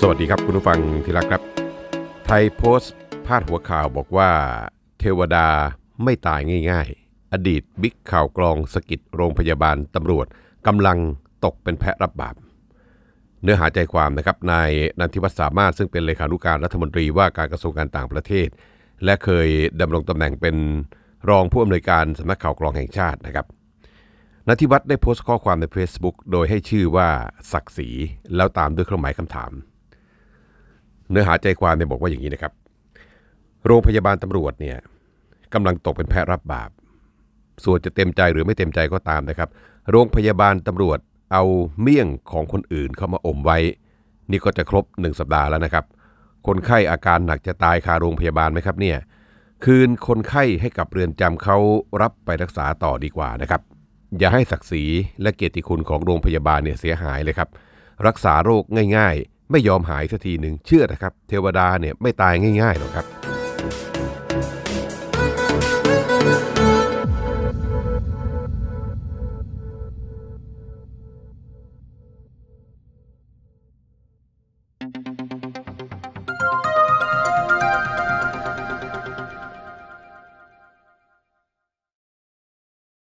สวัสดีครับคุณผู้ฟังที่รักครับ ไทยโพสต์พาดหัวข่าวบอกว่า เทวดาไม่ตายง่ายๆ อดีตบิ๊กข่าวกรองสกิดโรงพยาบาลตำรวจกำลังตกเป็นแพะรับบาป เนื้อหาใจความนะครับนายนันทิวัฒน์สามารถซึ่งเป็นเลขานุการรัฐมนตรีว่าการกระทรวงการต่างประเทศ และเคยดำรงตำแหน่งเป็นรองผู้อำนวยการสำนักข่าวกรองแห่งชาตินะครับนันทิวัฒน์ได้โพสต์ข้อความใน Facebook โดยให้ชื่อว่าศักดิ์ศรีแล้วตามด้วยเครื่องหมายคำถาม เนื้อหาใจความเนี่ยบอกว่าอย่างนี้นะครับ โรงพยาบาลตำรวจเนี่ยกำลังตกเป็นแพะรับบาป ส่วนจะเต็มใจหรือไม่เต็มใจก็ตามนะครับ โรงพยาบาลตำรวจเอาเมี่ยงของคนอื่นเข้ามาอมไว้ นี่ก็จะครบหนึ่งสัปดาห์แล้วนะครับ คนไข้อาการหนักจะตายคาโรงพยาบาลไหมครับเนี่ย คืนคนไข้ให้กับเรือนจำเขารับไปรักษาต่อดีกว่านะครับ อย่าให้ศักดิ์ศรีและเกียรติคุณของโรงพยาบาลเนี่ยเสียหายเลยครับ รักษาโรคง่าย ๆ ไม่ยอมหายสักทีหนึ่งเชื่อนะครับ เทวดาเนี่ยไม่ตายง่ายๆหรอกครับ